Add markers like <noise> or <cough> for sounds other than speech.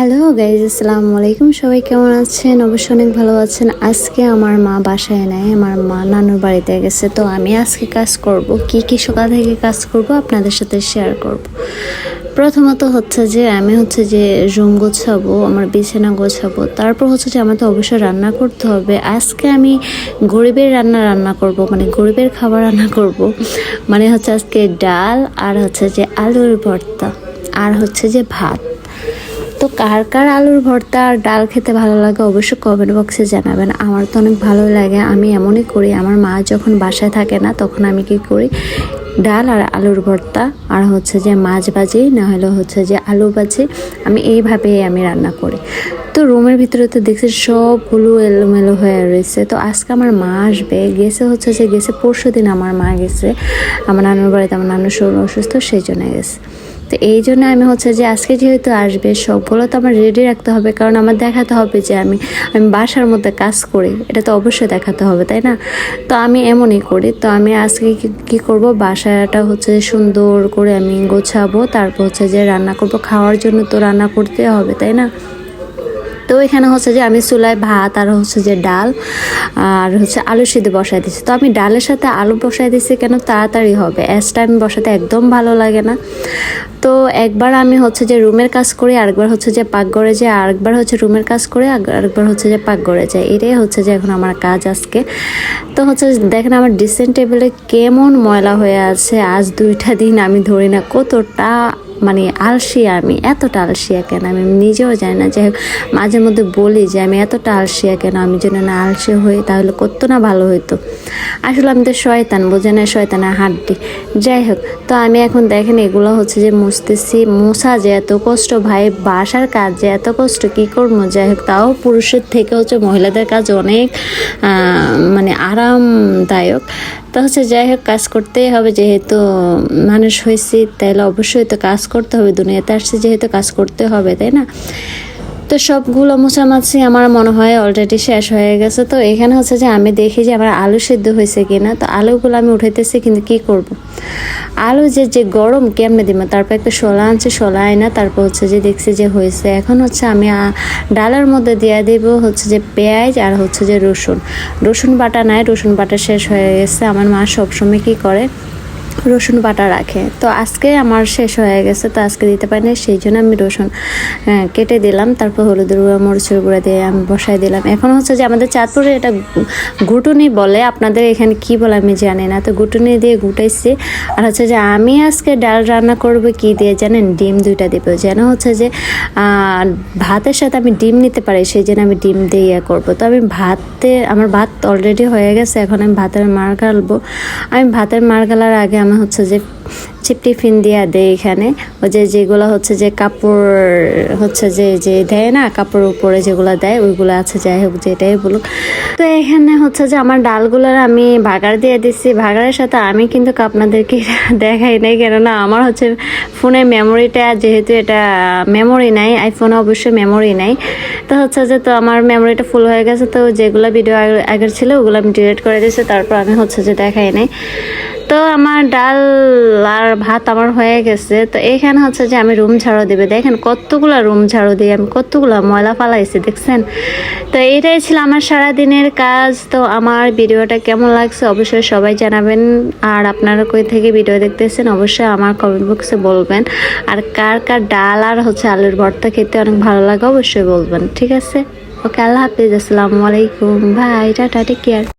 Hello guys আসসালামু আলাইকুম সবাই কেমন আছেন? অবশ্যই অনেক ভালো আছেন। আজকে আমার মা বাসায় নেয় আমার মা নানুর বাড়িতে গেছে। তো আমি আজকে কাজ করব। কি কি সকাল থেকে কাজ করব আপনাদের সাথে শেয়ার করব। প্রথমত হচ্ছে যে, আমি হচ্ছে যে রুম গোছাবো, আমার বিছানা গোছাবো। তারপর হচ্ছে যে আমার তো অবশ্যই রান্না করতে হবে। আজকে আমি গরিবের রান্না রান্না করব মানে গরিবের খাবার রান্না করব। মানে হচ্ছে আজকে ডাল আর হচ্ছে যে আলুর ভর্তা আর হচ্ছে যে ভাত। তো কার কার আলুর ভর্তা আর ডাল খেতে ভালো লাগে অবশ্যই কমেন্ট বক্সে জানাবেন। আমার তো অনেক ভালো লাগে, আমি এমনই করি। আমার মা যখন বাসায় থাকে না, তখন আমি কি করি? ডাল আর আলুর ভর্তা আর হচ্ছে যে মাছ ভাজি, না হলে হচ্ছে যে আলু ভাজি, আমি এইভাবেই আমি রান্না করি। তো রুমের ভিতরে তো দেখছি সবগুলো এলোমেলো হয়ে রয়েছে। তো আজকে আমার মা আসবে, গেছে হচ্ছে যে গেছে পরশু দিন আমার মা গেছে। আমার নানুর বাড়িতে আমার নানুর শরীর অসুস্থ, সেই জন্য গেছে। তো এই জন্য আমি হচ্ছে যে আজকে যেহেতু আসবে সবগুলো তো আমার রেডি রাখতে হবে, কারণ আমার দেখাতে হবে যে আমি আমি বাসার মধ্যে কাজ করি, এটা তো অবশ্যই দেখাতে হবে, তাই না? তো আমি এমনই করি, তো আমি আজকে কি- করব? বাসাটা হচ্ছে সুন্দর করে আমি গোছাবো, তারপর হচ্ছে যে রান্না করব, খাওয়ার জন্য তো রান্না করতে হবে, তাই না? তো এখানে হচ্ছে যে আমি চুলায় ভাত আর হচ্ছে যে ডাল আর হচ্ছে আলু সিদ্ধ বসাই দিচ্ছি তো আমি ডালের সাথে আলু বসাই দিচ্ছি কেন তাড়াতাড়ি হবে। অ্যাজ টাইম বসাতে একদম ভালো লাগে না। তো একবার আমি হচ্ছে যে রুমের কাজ করি, আরেকবার হচ্ছে যে পাকঘরে যাই, আরেকবার হচ্ছে রুমের কাজ করে, আরেকবার হচ্ছে যে পাকঘরে যাই। এটাই হচ্ছে যে এখন আমার কাজ আজকে। তো হচ্ছে দেখেন আমার ড্রেসিং টেবিলে কেমন ময়লা হয়ে আছে। আজ দুইটা দিন আমি ধরি না, কতটা মানে আলসিয়া আমি, এতটা আলসিয়া কেন? আমি নিজেও জানি না। যাই হোক, মাঝে মধ্যে বলি যে আমি এতটা আলসিয়া কেন? আমি যেন না আলসে হই, তাহলে কত না ভালো হইতো। আসলে আমি তো শয়তান বোঝে না শয়তানের হাড্ডি। যাই হোক, তো আমি এখন দেখেন এগুলো হচ্ছে যে মুছতেছি। মোছা যে এত কষ্ট, ভাই, বাসার কাজ যে এত কষ্ট, কী করব? যাই হোক, তাও পুরুষের থেকে হচ্ছে মহিলাদের কাজ অনেক মানে আরামদায়ক। তো হচ্ছে যাই হোক, কাজ করতেই হবে যেহেতু মানুষ হয়েছি তাহলে অবশ্যই তো কাজ করতে হবে, দুনিয়াতে আসছে যেহেতু কাজ করতে হবে, তাই না? তো সবগুলো মোছামাছি আমার মনে হয় অলরেডি শেষ হয়ে গেছে। তো এখানে হচ্ছে যে আমি দেখি যে আমার আলু সিদ্ধ হয়েছে কিনা। তো আলুগুলো আমি উঠাইতেছি, কিন্তু কি করব। আলু যে যে গরম কেমনে দিব তারপর একটা শোলা আনছে শোলা আয় না। তারপর হচ্ছে যে দেখছি যে হয়েছে। এখন হচ্ছে আমি ডালের মধ্যে দিয়ে দেব হচ্ছে যে পেঁয়াজ আর হচ্ছে যে রসুন। রসুন বাটা নাই, রসুন বাটা শেষ হয়ে গেছে। আমার মা সবসময় কি করে? রসুন বাটা রাখে। তো আজকে আমার শেষ হয়ে গেছে তো আজকে দিতে পারি পারিনি সেই জন্য আমি রসুন আহ, কেটে দিলাম তারপর হলুদের গুঁড়া মরিচের গুঁড়া দিয়ে আমি বসাই দিলাম। এখন হচ্ছে যে আমাদের চাঁদপুরে এটা গুটুনি বলে আপনাদের এখানে কি বলে আমি জানি না তো গুটুনি দিয়ে গুটাইছি আর হচ্ছে যে আমি আজকে ডাল রান্না করব কি দিয়ে জানেন ডিম দুইটা দেবো। যেন হচ্ছে যে ভাতের সাথে আমি ডিম নিতে পারি সেই জন্য আমি ডিম দিয়ে ইয়ে করব। তো আমি ভাতে আমার ভাত অলরেডি হয়ে গেছে এখন আমি ভাতের মার গালবো। আমি ভাতের মার গালার আগে আমি হচ্ছে যে টিফিন দিয়া দেয় এখানে। ওই যে যেগুলো হচ্ছে যে কাপড় হচ্ছে যে যে দেয় না কাপড় উপরে যেগুলো দেয়, ওইগুলো আছে, যাই হোক, যেটাই বলুক। তো এখানে হচ্ছে যে আমার ডালগুলোর আমি ভাগার দিয়ে দিচ্ছি ভাগারের সাথে আমি কিন্তু আপনাদেরকে <laughs> দেখাই নাই, কেননা আমার হচ্ছে ফোনের মেমোরিটা যেহেতু এটা মেমোরি নাই আইফোনে অবশ্যই মেমোরি নাই। তো হচ্ছে যে, তো আমার মেমোরিটা ফুল হয়ে গেছে। তো যেগুলো ভিডিও আগের ছিল, ওগুলো আমি ডিলিট করে দিয়েছি। তারপর আমি হচ্ছে যে দেখাই নাই। তো আমার ডাল আর ভাত আমার হয়ে গেছে। তো এখানে হচ্ছে যে আমি রুম ঝাড়ু দেবে। দেখেন কতগুলো রুম ঝাড়ু দিয়ে আমি কতগুলো ময়লা ফালাইছি, দেখছেন? তো এটাই ছিল আমার সারা দিনের কাজ। তো আমার ভিডিওটা কেমন লাগছে অবশ্যই সবাই জানাবেন। আর আপনারা কই থেকে ভিডিও দেখতেছেন অবশ্যই আমার কমেন্ট বক্সে বলবেন। আর কার কার ডাল আর হচ্ছে আলুর ভর্তা খেতে অনেক ভালো লাগে অবশ্যই বলবেন, ঠিক আছে? ওকে, আল্লাহ হাফিজ, আসসালামু আলাইকুম। ভাই, টাটা টেক কেয়ার